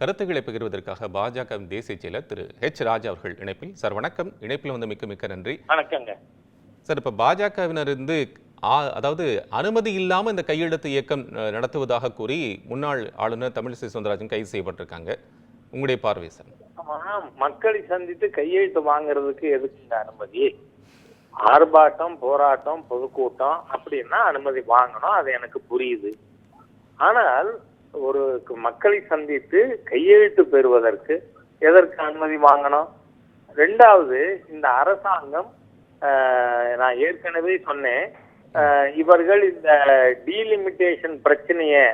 கருத்துக்களை பகிர்வதற்காக பாஜக தேசிய செயலர் திரு ஹெச் ராஜா அவர்கள் இணைப்பில். சார் வணக்கம். இணைப்பில் வந்து மிக்க மிக்க நன்றி. வணக்கங்க. சார் இப்போ பாஜகவினர் இருந்து ஆ- அதாவது அனுமதி இல்லாம இந்த கையெழுத்து இயக்கம் நடத்துவதாக கூறி முன்னாள் ஆளுநர் தமிழிசை சவுந்தரராஜன் கைது செய்யப்பட்டிருக்காங்க. உங்களுடைய பார்வை சார்? மக்களை சந்தித்து கையெழுத்து வாங்குறதுக்கு எதுக்குங்க அனுமதி? ஆர்ப்பாட்டம் போராட்டம் பொதுக்கூட்டம் அப்படின்னா அனுமதி வாங்கணும் அது எனக்கு புரியுது. ஆனால் ஒரு மக்களை சந்தித்து கையெழுத்து பெறுவதற்கு எதற்கு அனுமதி வாங்கணும்? ரெண்டாவது இந்த அரசாங்கம் ஆஹ், நான் ஏற்கனவே சொன்னேன் ஆஹ், இவர்கள் இந்த டீலிமிட்டேஷன் பிரச்சனைய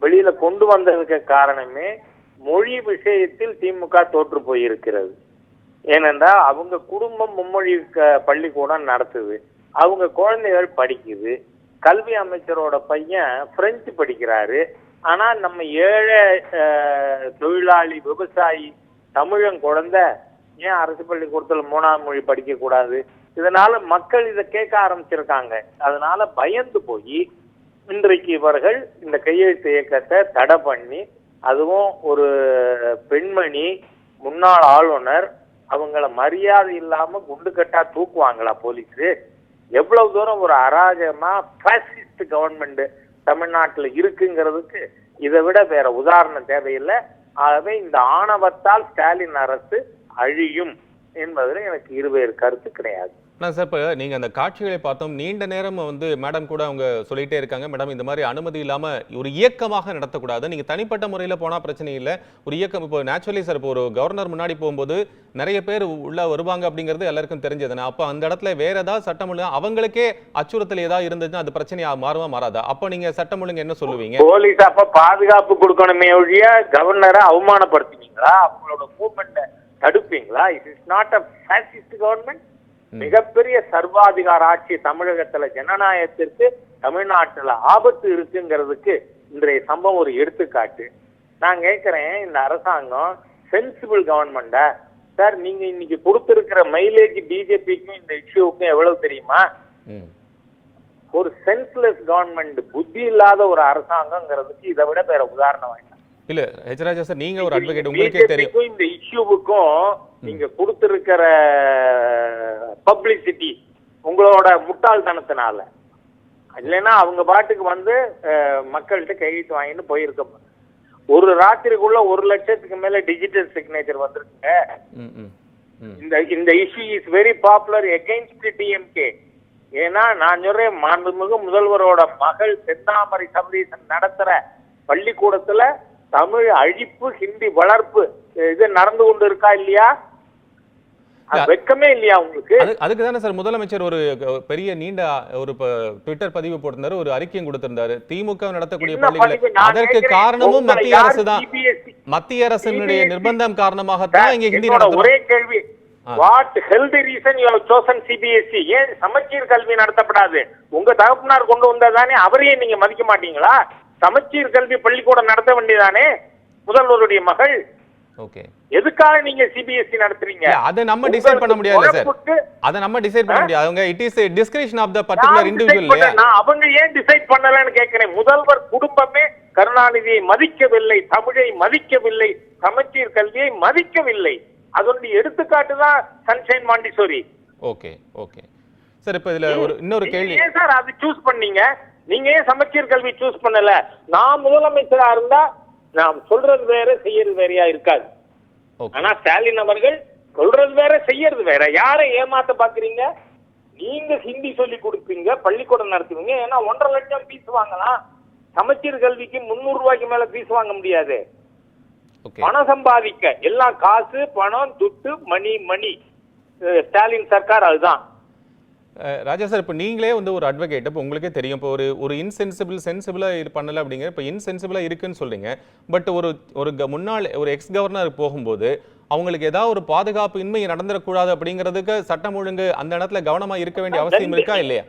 வெளியில கொண்டு வந்ததுக்கு காரணமே மொழி விஷயத்தில் திமுக தோற்று போயிருக்கிறது. ஏனென்றால் அவங்க குடும்பம் மும்மொழி க- பள்ளிக்கூடம் நடத்துது. அவங்க குழந்தைகள் படிக்குது. கல்வி அமைச்சரோட பையன் பிரெஞ்சு படிக்கிறாரு. ஆனா நம்ம ஏழை தொழிலாளி விவசாயி தமிழன் குழந்தை ஏன் அரசு பள்ளிக்கூடத்துல மூணாம் மொழி படிக்க கூடாது இதனால மக்கள் இதை கேட்க ஆரம்பிச்சிருக்காங்க. அதனால பயந்து போய் இன்றைக்கு இவர்கள் இந்த கையெழுத்து இயக்கத்தை தடை பண்ணி அதுவும் ஒரு பெண்மணி முன்னாள் ஆளுநர் அவங்கள மரியாதை இல்லாம குண்டு கட்டா தூக்குவாங்களா போலீஸ்? எவ்வளவு தூரம் ஒரு அராஜகமா பாசிஸ்ட் கவர்மெண்ட் தமிழ்நாட்டில் இருக்குங்கிறதுக்கு இதை விட வேற உதாரணம் தேவையில்லை. ஆகவே இந்த ஆணவத்தால் ஸ்டாலின் அரசு அழியும் என்பதில் எனக்கு இருவேறு கருத்து கிடையாது. நான் சார் இப்போ நீங்கள் அந்த காட்சிகளை பார்த்தோம். நீண்ட நேரம் வந்து மேடம் கூட அவங்க சொல்லிட்டே இருக்காங்க. மேடம் இந்த மாதிரி அனுமதி இல்லாமல் ஒரு இயக்கமாக நடத்தக்கூடாது. நீங்கள் தனிப்பட்ட முறையில் போனால் பிரச்சனை இல்லை. ஒரு இயக்கம் இப்போ நேச்சுரலி சார் இப்போ ஒரு கவர்னர் முன்னாடி போகும்போது நிறைய பேர் உள்ள வருவாங்க அப்படிங்கிறது எல்லாருக்கும் தெரிஞ்சதுனா அப்போ அந்த இடத்துல வேற ஏதாவது சட்டம் ஒழுங்கு அவங்களுக்கே அச்சுறுத்தல் ஏதாவது இருந்துச்சுன்னா அது பிரச்சனையா மாறுமா மாறாதா? அப்போ நீங்கள் சட்டம் ஒழுங்கு என்ன சொல்லுவீங்க? போலீஸ் அப்ப பாதுகாப்பு கொடுக்கணுமே ஒழிய கவர்னரை அவமானப்படுத்துவீங்களா? அவங்களோட மூவ்மெண்ட்டை தடுப்பீங்களா? It is not a fascist government மிகப்பெரிய சர்வாதிகார ஆட்சி தமிழகத்துல ஜனநாயகத்திற்கு தமிழ்நாட்டுல ஆபத்து இருக்குங்கிறதுக்கு இன்றைய சம்பவம் ஒரு எடுத்துக்காட்டு. நான் கேட்கிறேன் இந்த அரசாங்கம் சென்சிபிள் கவர்மெண்டா சார் நீங்க இன்னைக்கு கொடுத்திருக்கிற மைலேஜ் பிஜேபிக்கும் இந்த இஷ்யூவுக்கும் எவ்வளவு தெரியுமா? ஒரு சென்ஸ்லெஸ் கவர்மெண்ட் புத்தி இல்லாத ஒரு அரசாங்கங்கிறதுக்கு இதை விட வேற உதாரணம் வேண்டாம். இல்ல ஹெச்ராஜா சார் நீங்க ஒரு அட்வொகேட் உங்களுக்கே தெரியும். இந்த இஷ்யூவுக்கும் நீங்க கொடுத்திருக்கிற பப்ளிசிட்டி உங்களோட முட்டாள்தனத்தினால. இல்லைன்னா அவங்க பாட்டுக்கு வந்து மக்கள்கிட்ட கையெழுத்து வாங்கிட்டு போயிருக்க ஒரு ராத்திரிக்குள்ள ஒரு லட்சத்துக்கு மேல டிஜிட்டல் சிக்னேச்சர் வந்திருக்குங்க. இந்த இந்த issue is very popular against DMK ஏன்னா நான் சொல்றேன் மாண்புமிகு முதல்வரோட மகள் செந்தாமரை சபதீசன் நடத்துற பள்ளிக்கூடத்துல தமிழ் அழிப்பு ஹிந்தி வளர்ப்பு இது நடந்து கொண்டு இருக்கா இல்லையா? அது வெட்கமே இல்லையா உங்களுக்கு? அது அதுக்கு தானே சார் முதலமைச்சர் ஒரு பெரிய நீண்ட ஒரு ட்விட்டர் பதிவு போட்டிருந்தாரு ஒரு அறிக்கையும் கொடுத்திருந்தாரு. திமுக நடத்தக்கூடிய பள்ளிகளை அதற்கு காரணமும் மத்திய அரசு தான் மத்திய அரசினுடைய நிர்பந்தம் காரணமாகத்தான் இங்க ஹிந்தி ஒரே கேள்வி. What health reason you chosen CBSE ஏன் சமச்சீர் கல்வி நடத்தப்படாது? உங்க தகப்பனார் கொண்டு வந்ததானே அவரையே நீங்க மதிக்க மாட்டீங்களா? சமச்சீர் கல்வி பள்ளிக்கூடம் நடத்த வேண்டியதானே? முதல்வருடைய மகள். ஓகே. எதுக்காக நீங்க சிபிஎஸ்இ நடத்துறீங்க? அதை நம்ம டிசைட் பண்ண முடியாது சார் அதை நம்ம டிசைட் பண்ண முடியாது. அவங்க it is description of the individual பண்ண- நான் அவங்க ஏன் டிசைட் பண்ணலன்னு கேட்கிறேன். முதல்வர் குடும்பமே கருணாநிதியை மதிக்கவில்லை தமிழை மதிக்கவில்லை சமச்சீர் கல்வியை மதிக்கவில்லை. அதனுடைய எடுத்துக்காட்டு தான் sunshine montessori okay okay. Sir இப்போ இதுல ஒரு இன்னொரு கேள்வி. ஏன் சார் அது சூஸ் பண்ணீங்க? நீங்க ஏன் சமச்சீர் கல்வி சூஸ் பண்ணல? நான் முதலமைச்சரா இருந்தா நான் சொல்றது வேற செய்யறது வேறையா இருக்காது. ஆனா ஸ்டாலின் அவர்கள் சொல்றது வேற செய்யறது வேற. யாரை ஏமாத்த பாக்குறீங்க? நீங்க ஹிந்தி சொல்லி கொடுப்பீங்க பள்ளிக்கூடம் நடத்துவீங்க. ஏன்னா ஒன்றரை லட்சம் ஃபீஸ் வாங்கலாம். சமச்சீர் கல்விக்கு முந்நூறு ரூபாய்க்கு மேல ஃபீஸ் வாங்க முடியாது. பணம் சம்பாதிக்க. எல்லாம் காசு பணம் துட்டு மணி மணி. ஸ்டாலின் சர்க்கார் அதுதான். ராஜா சார் இப்போ நீங்களே வந்து ஒரு அட்வொகேட் இப்போ உங்களுக்கே தெரியும். இப்போ ஒரு ஒரு இன்சென்சிபிள் சென்சிபிளாக இது பண்ணல அப்படிங்கிற இப்போ இன்சென்சிபிளாக இருக்குன்னு சொல்றீங்க. பட் ஒரு ஒரு முன்னாள் ஒரு எக்ஸ் கவர்னர் போகும்போது அவங்களுக்கு ஏதாவது ஒரு பாதுகாப்பு இன்மை நடந்துடக்கூடாது அப்படிங்கிறதுக்கு சட்டம் ஒழுங்கு அந்த இடத்துல கவனமா இருக்க வேண்டிய அவசியம் இருக்கா இல்லையா?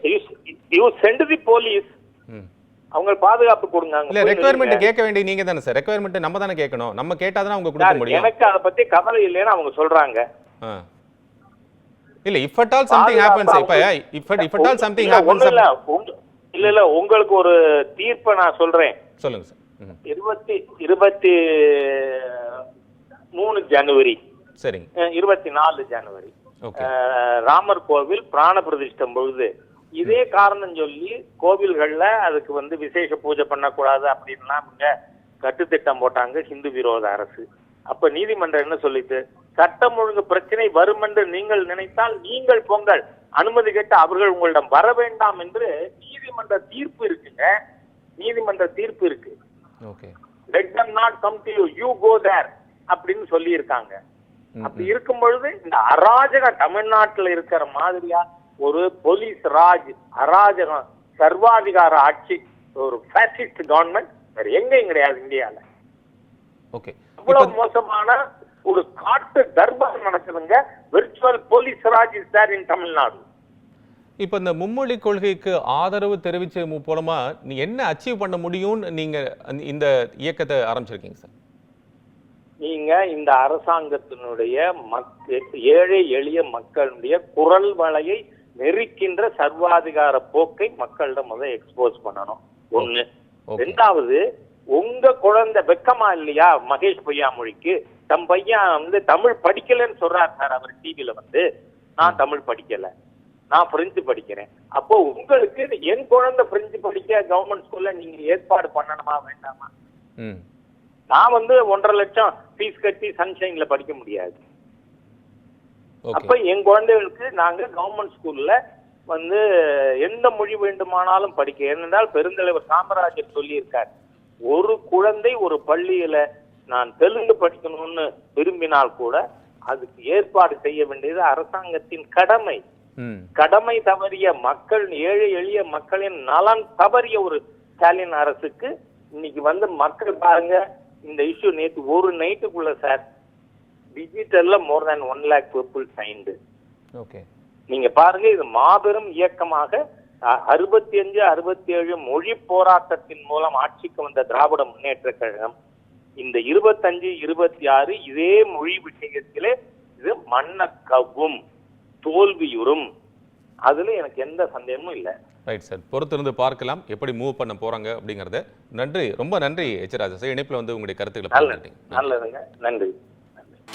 You sent the police. அவங்க பாதுகாப்பு கொடுங்க. இல்ல நில்லுங்க. கேட்க வேண்டிய நீங்க தானே சார். ரெக்குவயர்மெண்ட் நம்ம தானே கேட்கணும். நம்ம கேட்டாதான் அவங்க கொடுக்க முடியும். எனக்கு அதை பத்தி கவலை இல்லைன்னு அவங்க சொல்றாங்க. இல்ல if at all something happens இப்ப if if at all something happens இல்ல இல்ல உங்களுக்கு ஒரு தீர்ப்பை நான் சொல்றேன். சொல்லுங்க சார். இருபத்தி இருபத்தி ஜனவரி. சரிங்க. இருபத்தி நாலு ஜனவரி. ராமர் கோவில் பிராண பிரதிஷ்டம் பொழுது. இதே காரணம் சொல்லி கோவில்கள்ல அதுக்கு வந்து விசேஷ பூஜை பண்ணக்கூடாது அப்படின்லாம் இங்க கட்டுத்திட்டம் போட்டாங்க ஹிந்து விரோத அரசு. அப்ப நீதிமன்றம் என்ன சொல்லிட்டு? சட்டம் ஒழுங்கு பிரச்சனை வரும் என்று நீங்கள் நினைத்தால் நீங்கள் பொங்கல். அனுமதி கேட்டு அவர்கள் உங்களிடம் வர வேண்டாம் என்று நீதிமன்ற தீர்ப்பு இருக்குங்க. நீதிமன்ற தீர்ப்பு இருக்கு. them not come to you. You go there அப்படின்னு சொல்லி இருக்காங்க அப்படி இருக்கும் பொழுது இந்த அராஜக தமிழ்நாட்டுல இருக்கிற மாதிரியா? ஒரு போலீஸ் ராஜ் அராஜகம் சர்வாதிகார ஆட்சி ஒரு ஃபேசிஸ்ட் கவர்மெண்ட் வேற எங்கேயும் கிடையாது இந்தியால. ஓகே. அவ்வளவு மோசமான ஒரு காட்டு தர்பார் நடக்குதுங்க. Virtual police raj is there in Tamil Nadu இப்போ இந்த மும்மொழி கொள்கைக்கு ஆதரவு தெரிவிச்ச மு- மூலமா நீ என்ன அச்சீவ் பண்ண முடியும்னு நீங்க இந்த இயக்கத்தை ஆரம்பிச்சிருக்கீங்க சார்? நீங்க இந்த அரசாங்கத்தினுடைய மக்க ஏழை எளிய மக்களுடைய குரல் வலையை நெருக்கின்ற சர்வாதிகார போக்கை மக்களிடம் முதல் எக்ஸ்போஸ் பண்ணணும். ஒண்ணு. ரெண்டாவது உங்க குழந்தை வெக்கமா இல்லையா? மகேஷ் பொய்யாமொழிக்கு. தம் பையன் வந்து தமிழ் படிக்கலைன்னு சொல்றார் சார் அவர் டிவில வந்து. நான் தமிழ் படிக்கல. நான் பிரெஞ்சு படிக்கிறேன். அப்போ உங்களுக்கு என் குழந்தை பிரெஞ்சு படிக்க கவர்மெண்ட் ஸ்கூல்ல நீங்க ஏற்பாடு பண்ணணுமா வேண்டாமா? நான் வந்து ஒன்றரை லட்சம் ஃபீஸ் கட்டி சன்ஷைன்ல படிக்க முடியாது. அப்ப என் குழந்தைகளுக்கு நாங்க கவர்மெண்ட் ஸ்கூல்ல வந்து எந்த மொழி வேண்டுமானாலும் படிக்க. ஏனென்றால் பெருந்தலைவர் காமராஜர் சொல்லியிருக்கார். ஒரு குழந்தை ஒரு பள்ளியில நான் தெலுங்கு படிக்கணும்னு விரும்பினால் கூட அதுக்கு ஏற்பாடு செய்ய வேண்டியது அரசாங்கத்தின் கடமை. கடமை தவறிய மக்கள் ஏழை எளிய மக்களின் நலன் தவறிய ஒரு ஸ்டாலின் அரசுக்கு இன்னைக்கு வந்து மக்கள் பாருங்க இந்த இஷ்யூ நேத்து ஒரு நைட்டுக்குள்ள sir டிஜிட்டல்ல more than one lakh people signed okay நீங்க பாருங்க இது மாபெரும் இயக்கமாக அறுபத்தி அஞ்சு அறுபத்தி ஏழு மொழி போராட்டத்தின் மூலம் ஆட்சிக்கு வந்த திராவிட முன்னேற்ற கழகம் இந்த இருபத்தஞ்சு இருபத்தி ஆறு இதே மொழி விஷயத்திலே இது மண்ண கவ்வும் தோல்வியுறும். அதுல எனக்கு எந்த சந்தேகமும் இல்லை. ரைட் சார் பொறுத்திருந்து பார்க்கலாம் எப்படி மூவ் பண்ண போறாங்க அப்படிங்கறத. நன்றி. ரொம்ப நன்றி எச் ராஜா சார் இணைப்புல வந்து உங்களுடைய கருத்துக்களை நல்லதுங்க நன்றி. நன்றி.